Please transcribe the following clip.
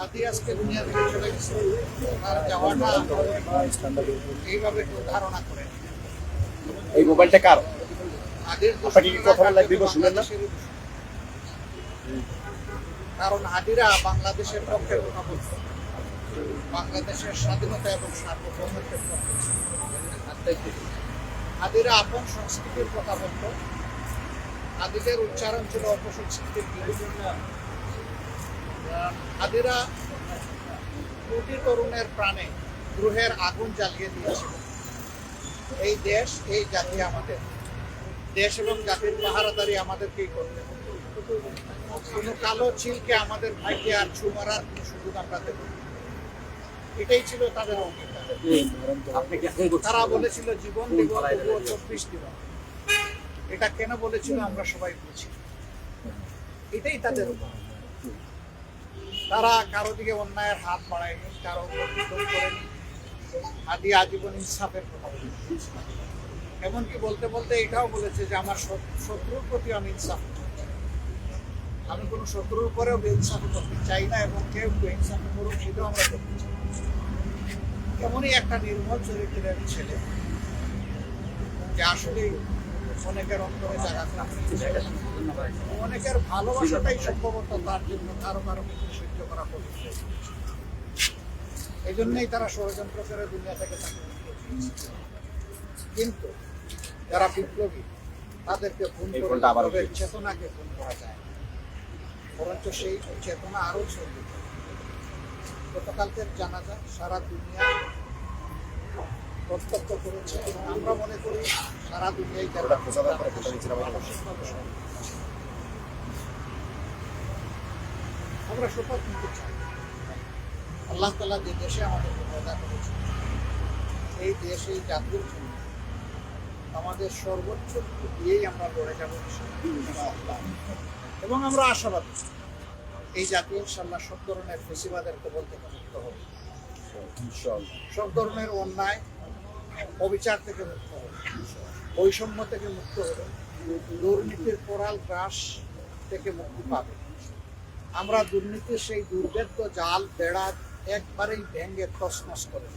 হাতি আজকে দুনিয়া থেকে চলে গেছে তার যাওয়াটা এইভাবে কেউ ধারণা করে। এই মোবাইলটা কার? আপনাকে কি কথা বলার দিবস শুনলেন না? কারণ হাদিরা বাংলাদেশের পক্ষে কথা বলছে। বাংলাদেশের স্বাধীনতা এবং সার্বভৌমত্বের পক্ষে। হাদিরা আপন সংস্কৃতির কথা বলতো। হাদিদের উচ্চারণ ছিল অপসংস্কৃতির বিরুদ্ধে হাদিরা কোটি তরুণের প্রাণে গ্রহের আগুন জ্বালিয়ে দিয়েছিল। এই দেশ এই জাতি আমাদের। দেশ এবং জাতির পাহারাদারি আমাদেরকেই করতে কোনো কালো চিলকে আমাদের ভাইকে আর ছুমারার কোনো সুযোগ আমরা দেব এটাই ছিল তাদের অঙ্গীকার? তারা বলেছিল জীবন দিব তবুও চব্বিশ দিব এটা কেন বলেছিল আমরা সবাই বুঝি। এটাই তাদের উপর তারা কারও দিকে অন্যায়ের হাত বাড়ায়নি, কারও করেনি, আদি আজীবন ইনসাফের বলেছে। এমনকি বলতে বলতে এটাও বলেছে যে আমার শত্রুর প্রতি আমি ইনসাফ আমি কোনো শত্রুর উপরেও ইনসাফ করতে চাই না এবং কেউ কেউ ইনসাফ করুক, সেটাও আমরা করতে চাই। এমনই একটা নির্মল চরিত্রের ছেলে, যে আসলে অনেকের অন্তরে জায়গা অনেকের ভালোবাসাটাই সম্ভবত তার জন্য কারও কারও ক্ষেত্রে সহ্য করা এই জন্যই তারা ষড়যন্ত্র করে দুনিয়া থেকে তাকে কিন্তু যারা বিপ্লবী তাদেরকে এই করে চেতনাকে খুন করা যায়। বরঞ্চ সেই চেতনা আরও ছড়িয়ে পড়ে। গতকালকের জানাজা সারা দুনিয়া প্রত্যক্ষ করেছে এবং আমরা মনে করি সারা দুনিয়ায় আমরা। শপথ নিতে চাই আল্লাহ তালা যে দেশে আমাদেরকে পয়দা করেছে এই দেশ এই জাতির জন্য আমাদের সর্বোচ্চ দিয়েই আমরা লড়ে যাব। এবং আমরা আশাবাদী এই জাতি ইনশাল্লাহ সব ধরনের ফেসিবাদের কবল থেকে মুক্ত হবে। সব ধরনের অন্যায় অবিচার থেকে মুক্ত হবে বৈষম্য থেকে মুক্ত হবে দুর্নীতির কোরাল গ্রাস থেকে মুক্তি পাবে। আমরা দুর্নীতির সেই দুর্ভেদ্য জাল, বেড়া একবারেই ভেঙে তসমস করে।